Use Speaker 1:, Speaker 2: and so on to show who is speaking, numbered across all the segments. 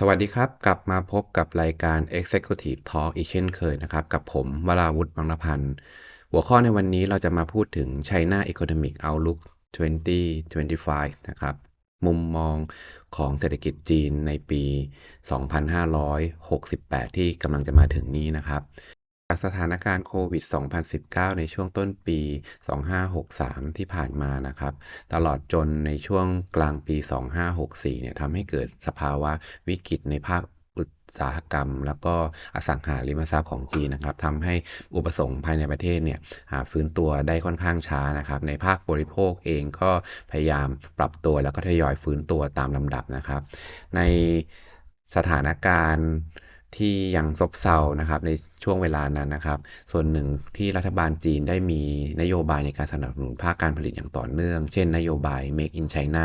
Speaker 1: สวัสดีครับ กลับมาพบกับรายการ Executive Talk อีกเช่นเคยนะครับ กับผมวราวุฒิบางระพันธ์ หัวข้อในวันนี้เราจะมาพูดถึง China Economic Outlook 2025 นะครับ มุมมองของเศรษฐกิจจีนในปี 2568 ที่กำลังจะมาถึงนี้นะครับ จากสถานการณ์โควิด 2019 ในช่วงต้นปี 2563 ที่ผ่านมานะครับ ตลอดจนในช่วงกลางปี 2564 เนี่ยทำให้เกิดสภาวะวิกฤตในภาคอุตสาหกรรม แล้วก็อสังหาริมทรัพย์ของจีนนะครับทำให้อุปสงค์ภายในประเทศเนี่ยฟื้นตัวได้ค่อนข้างช้านะครับ ในภาคบริโภคเองก็พยายามปรับตัวแล้วก็ทยอยฟื้นตัวตามลำดับนะครับ ในสถานการณ์ที่ยังซบเซานะครับใน ช่วงเวลานั้นนะครับ ส่วนหนึ่งที่รัฐบาลจีนได้มีนโยบายในการสนับสนุนภาคการผลิตอย่างต่อเนื่อง เช่นนโยบาย Make in China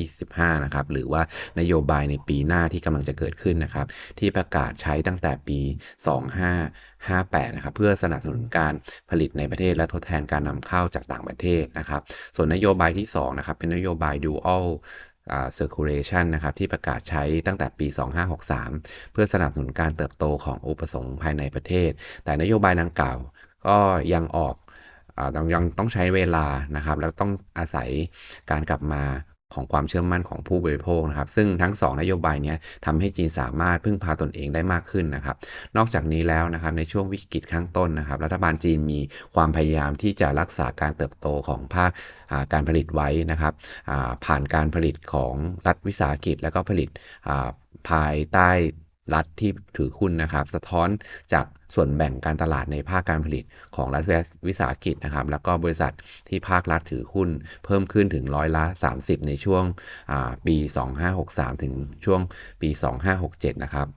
Speaker 1: 2025 นะครับ หรือว่านโยบายในปีหน้าที่กำลังจะเกิดขึ้นนะครับ ที่ประกาศใช้ตั้งแต่ปี 2558 นะครับ เพื่อสนับสนุนการผลิตในประเทศและทดแทนการนำเข้าจากต่างประเทศนะครับ ส่วนนโยบายที่2นะครับ เป็นนโยบาย Dual circulation นะครับที่ประกาศใช้ตั้งแต่ปี 2563 เพื่อสนับสนุนการเติบโตของอุปสงค์ภายในประเทศ แต่นโยบายดังกล่าวก็ยังออกยังต้องใช้เวลานะครับ แล้วต้องอาศัยการกลับมา ของความเชื่อมั่นของผู้บริโภคนะครับ ซึ่งทั้ง 2 นโยบายนี้ทำให้จีนสามารถพึ่งพาตนเองได้มากขึ้นนะครับ นอกจากนี้แล้วนะครับในช่วงวิกฤตข้างต้นนะครับ รัฐบาลจีนมีความพยายามที่จะรักษาการเติบโตของภาคการผลิตไว้นะครับผ่านการผลิตของรัฐวิสาหกิจ และก็ผลิตภายใต้ รัฐที่ถือหุ้นนะครับ สะท้อนจากส่วนแบ่งการตลาดในภาคการผลิตของรัฐวิสาหกิจนะครับ แล้วก็บริษัทที่ภาครัฐถือหุ้นเพิ่มขึ้นถึงร้อยละ 30 ในช่วงปี 2563 ถึงช่วงปี 2567 นะครับ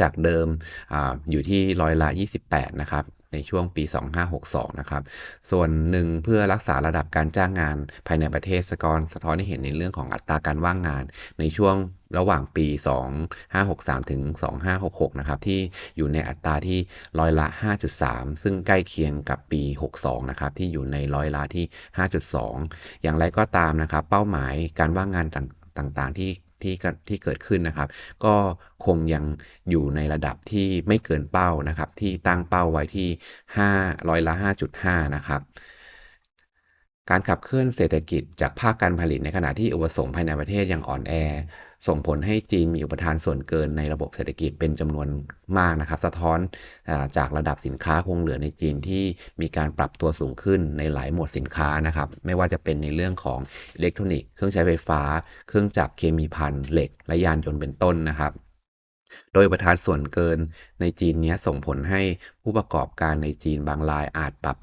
Speaker 1: จากเดิมออยู่ที่ร้อยละ 28 นะครับ ในช่วงปี 2562 นะครับ ส่วนหนึ่งเพื่อรักษาระดับการจ้างงานภายในประเทศสกรสะท้อนให้เห็นในเรื่องของอัตราการว่างงาน ในช่วงระหว่างปี 2563 ถึง 2566 นะครับ ที่อยู่ในอัตราที่ร้อยละ 5.3 ซึ่งใกล้เคียงกับปี 62 นะครับ ที่อยู่ในร้อยละที่ 5.2 อย่างไรก็ตามนะครับ เป้าหมายการว่างงานต่างๆ ที่ ที่ที่เกิดขึ้นนะครับ ก็คงยังอยู่ในระดับที่ไม่เกินเป้านะครับ ที่ตั้งเป้าไว้ที่5ร้อยละ5.5 นะครับ การขับเคลื่อนเศรษฐกิจจากภาคการผลิตในขณะที่อุปสงค์ภายในประเทศยังอ่อนแอ ส่งผลให้จีนมีอุปทานส่วนเกินในระบบเศรษฐกิจเป็นจำนวนมากนะครับ สะท้อนจากระดับสินค้าคงเหลือในจีนที่มีการปรับตัวสูงขึ้นในหลายหมวดสินค้านะครับ ไม่ว่าจะเป็นในเรื่องของอิเล็กทรอนิกส์เครื่องใช้ไฟฟ้า เครื่องจักรเคมีภัณฑ์เหล็ก และยานยนต์เป็นต้นนะครับโดยประทานส่วนเกินในจีนนี้ส่งผลให้ผู้ประกอบการในจีนบางรายอาจปรับ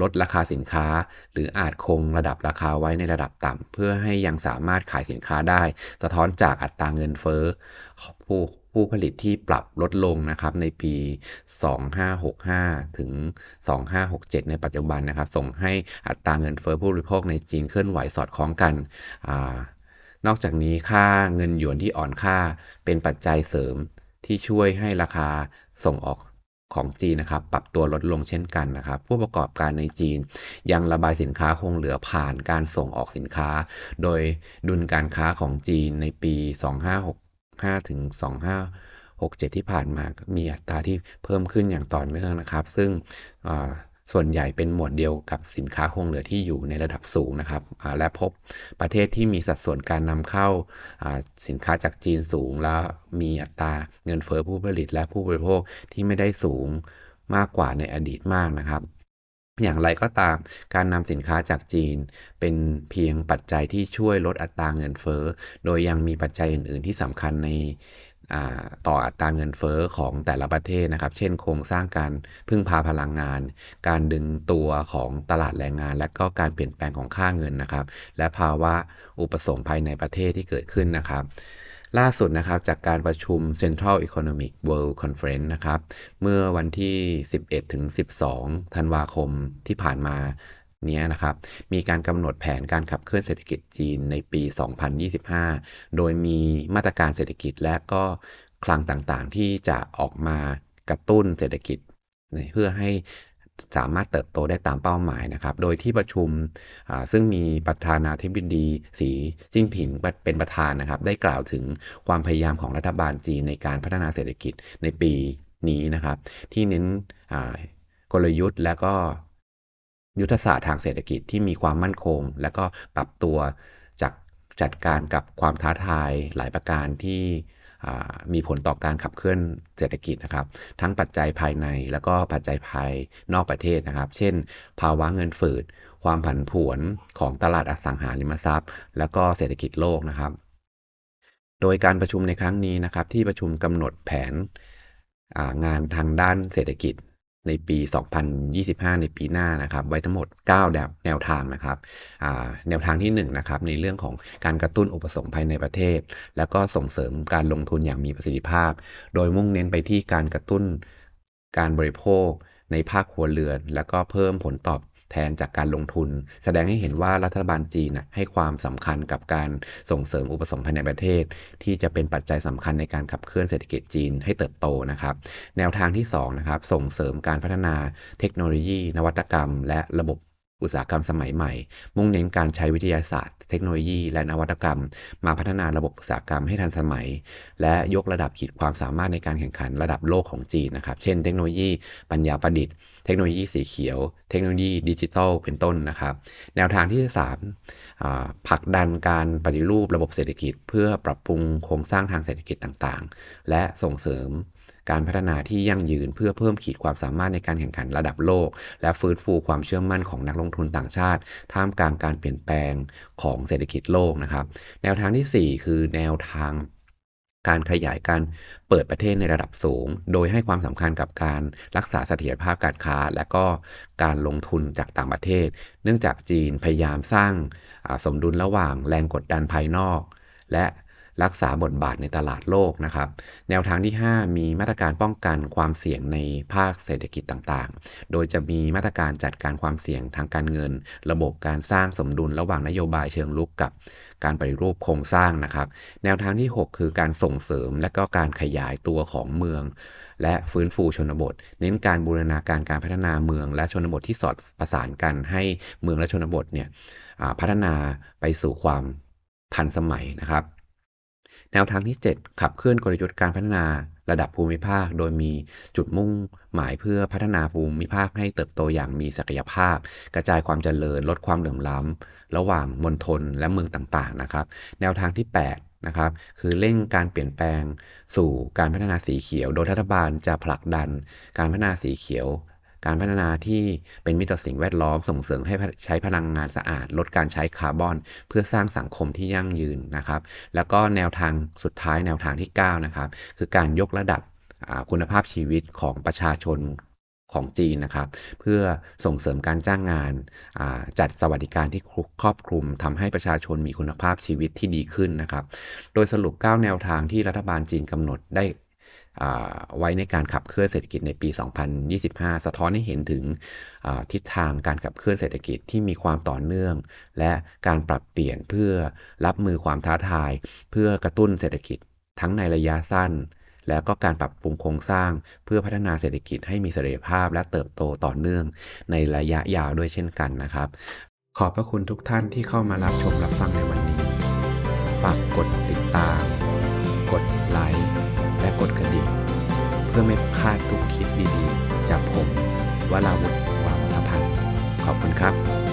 Speaker 1: ลดราคาสินค้า หรืออาจคงระดับราคาไว้ในระดับต่ำ เพื่อให้ยังสามารถขายสินค้าได้ สะท้อนจากอัตราเงินเฟ้อผู้ผู้ผลิตที่ปรับลดลงนะครับในปี 2565 ถึง 2567 ในปัจจุบันนะครับ ส่งให้อัตราเงินเฟ้อผู้บริโภคในจีนเคลื่อนไหวสอดคล้องกันอนอกจากนี้ค่าเงินหยวนที่อ่อนค่าเป็นปัจจัยเสริมที่ช่วยให้ราคาส่งออก ของจีนนะครับปรับตัวลดลงเช่นกันนะครับ ผู้ประกอบการในจีนยังระบายสินค้าคงเหลือผ่านการส่งออกสินค้า โดยดุลการค้าของจีนในปี 2565ถึง2567 ที่ผ่านมามีอัตราที่เพิ่มขึ้นอย่างต่อเนื่องนะครับ ซึ่ง ส่วนใหญ่เป็นหมวดเดียวกับสินค้าคงเหลือที่อยู่ในระดับสูงนะครับและพบประเทศที่มีสัดส่วนการนำเข้าสินค้าจากจีนสูง แล้วมีอัตราเงินเฟอ้อผู้ผลิตและผู้บริโภคที่ไม่ได้สูงมากกว่าในอดีตมากนะครับอย่างไรก็ตามการนำสินค้าจากจีน เป็นเพียงปัจจัยที่ช่วยลดอัตราเงินเฟอ้อ โดยยังมีปัจจัยอื่น ๆ ที่สำคัญใน ต่ออัตราเงินเฟอ้อของแต่ละประเทศนะครับ เช่นโครงสร้างการพึ่งพาพลังงาน การดึงตัวของตลาดแรงงาน และก็การเปลี่ยนแปลงของค่าเงินนะครับ และภาวะอุปสงค์ภายในประเทศที่เกิดขึ้นนะครับล่าสุดนะครับจากการประชุม Central Economic World Conference นะครับ เมื่อวันที่ 11 ถึง 12 ธันวาคมที่ผ่านมา นี้นะครับ มีการกำหนดแผนการขับเคลื่อนเศรษฐกิจจีนในปี 2025 โดยมีมาตรการเศรษฐกิจและก็คลังต่างๆ ที่จะออกมากระตุ้นเศรษฐกิจ เพื่อให้สามารถเติบโตได้ตามเป้าหมายนะครับ โดยที่ประชุมซึ่งมีประธานาธิบดีสีจิ้นผิงเป็นประธานนะครับ ได้กล่าวถึงความพยายามของรัฐบาลจีนในการพัฒนาเศรษฐกิจในปีนี้นะครับ ที่เน้นกลยุทธ์และก็ ยุทธศาสตร์ทางเศรษฐกิจที่มีความมั่นคง และก็ปรับตัวจากจัดการกับความท้าทายหลายประการที่มีผลต่อการขับเคลื่อนเศรษฐกิจนะครับ ทั้งปัจจัยภายในแล้วก็ปัจจัยภายนอกประเทศนะครับ เช่น ภาวะเงินฝืด ความผันผวนของตลาดอสังหาริมทรัพย์ แล้วก็เศรษฐกิจโลกนะครับ โดยการประชุมในครั้งนี้นะครับ ที่ประชุมกำหนดแผนงานทางด้านเศรษฐกิจ ในปี 2025 ในปีหน้านะครับ ไว้ทั้งหมด 9 แนวแนวทางนะครับแนวทางที่1นะครับในเรื่องของการกระตุ้นอุปสงค์ภายในประเทศ แล้วก็ส่งเสริมการลงทุนอย่างมีประสิทธิภาพ โดยมุ่งเน้นไปที่การกระตุ้นการบริโภคในภาคครัวเรือน แล้วก็เพิ่มผลตอบ แทนจากการลงทุน แสดงให้เห็นว่ารัฐบาลจีนน่ะให้ความสำคัญกับการส่งเสริมอุปสงค์ภายในประเทศ ที่จะเป็นปัจจัยสำคัญในการขับเคลื่อนเศรษฐกิจจีนให้เติบโตนะครับ แนวทางที่2นะครับส่งเสริมการพัฒนาเทคโนโลยี นวัตกรรม และระบบ อุตสาหกรรมสมัยใหม่ มุ่งเน้นการใช้วิทยาศาสตร์ เทคโนโลยี และนวัตกรรม มาพัฒนาระบบอุตสาหกรรมให้ทันสมัย และยกระดับขีดความสามารถในการแข่งขันระดับโลกของจีนนะครับ เช่นเทคโนโลยีปัญญาประดิษฐ์ เทคโนโลยีสีเขียว เทคโนโลยีดิจิทัลเป็นต้นนะครับ แนวทางที่3ผลักดันการปฏิรูประบบเศรษฐกิจ เพื่อปรับปรุงโครงสร้างทางเศรษฐกิจต่างๆ และส่งเสริม การพัฒนาที่ยั่งยืนเพื่อเพิ่มขีดความสามารถในการแข่งขันระดับโลก และฟื้นฟูความเชื่อมั่นของนักลงทุนต่างชาติ ท่ามกลางการเปลี่ยนแปลงของเศรษฐกิจโลกนะครับ แนวทางทีสี่4 คือแนวทางการขยายการเปิดประเทศในระดับสูง โดยให้ความสำคัญกับการรักษาเสถียรภาพการค้า และก็การลงทุนจากต่างประเทศ เนื่องจากจีนพยายามสร้างสมดุลระหว่างแรงกดดันภายนอก และ รักษาบทบาทในตลาดโลกนะครับ แนวทางที่ 5 มีมาตรการป้องกันความเสี่ยงในภาคเศรษฐกิจต่างๆ โดยจะมีมาตรการจัดการความเสี่ยงทางการเงิน ระบบการสร้างสมดุลระหว่างนโยบายเชิงลุกกับการปฏิรูปโครงสร้างนะครับ แนวทางที่ 6 คือการส่งเสริมและก็การขยายตัวของเมือง และฟื้นฟูชนบท เน้นการบูรณาการการพัฒนาเมืองและชนบทที่สอดประสานกันให้เมืองและชนบทเนี่ยพัฒนาไปสู่ความทันสมัยนะครับ แนวทางที่ 7 ขับเคลื่อนกลยุทธ์การพัฒนาระดับภูมิภาค โดยมีจุดมุ่งหมายเพื่อพัฒนาภูมิภาคให้เติบโตอย่างมีศักยภาพ กระจายความเจริญลดความเหลื่อมล้ำระหว่างมณฑลและเมืองต่างๆนะครับ แนวทางที่ 8นะครับคือเร่งการเปลี่ยนแปลงสู่การพัฒนาสีเขียว โดยรัฐบาลจะผลักดันการพัฒนาสีเขียว การพัฒนาที่เป็นมิตรต่อสิ่งแวดล้อมส่งเสริมให้ใช้พลังงานสะอาด ลดการใช้คาร์บอน เพื่อสร้างสังคมที่ยั่งยืนนะครับ แล้วก็แนวทางสุดท้ายแนวทางที่ 9 นะครับ คือการยกระดับคุณภาพชีวิตของประชาชนของจีนนะครับ เพื่อส่งเสริมการจ้างงานาจัดสวัสดิการที่ครอบคลุมทำให้ประชาชนมีคุณภาพชีวิตที่ดีขึ้นนะครับ โดยสรุป 9 แนวทางที่รัฐบาลจีนกำหนดได้ ไว้ในการขับเคลื่อนเศรษฐกิจในปี 2025 สะท้อนให้เห็นถึงทิศทางการขับเคลื่อนเศรษฐกิจที่มีความต่อเนื่อง และการปรับเปลี่ยนเพื่อรับมือความท้าทาย เพื่อกระตุ้นเศรษฐกิจทั้งในระยะสั้น แล้วก็การปรับปรุงโครงสร้าง เพื่อพัฒนาเศรษฐกิจให้มีเสถียรภาพและเติบโตต่อเนื่อง ในระยะยาวด้วยเช่นกันนะครับ ขอบพระคุณทุกท่านที่เข้ามารับชมรับฟังในวันนี้ ฝากกดติดตาม กดไลค์ เพื่อไม่พลาดทุกคลิปดีๆ จากผมวราวุฒิวามพันธ์ขอบคุณครับ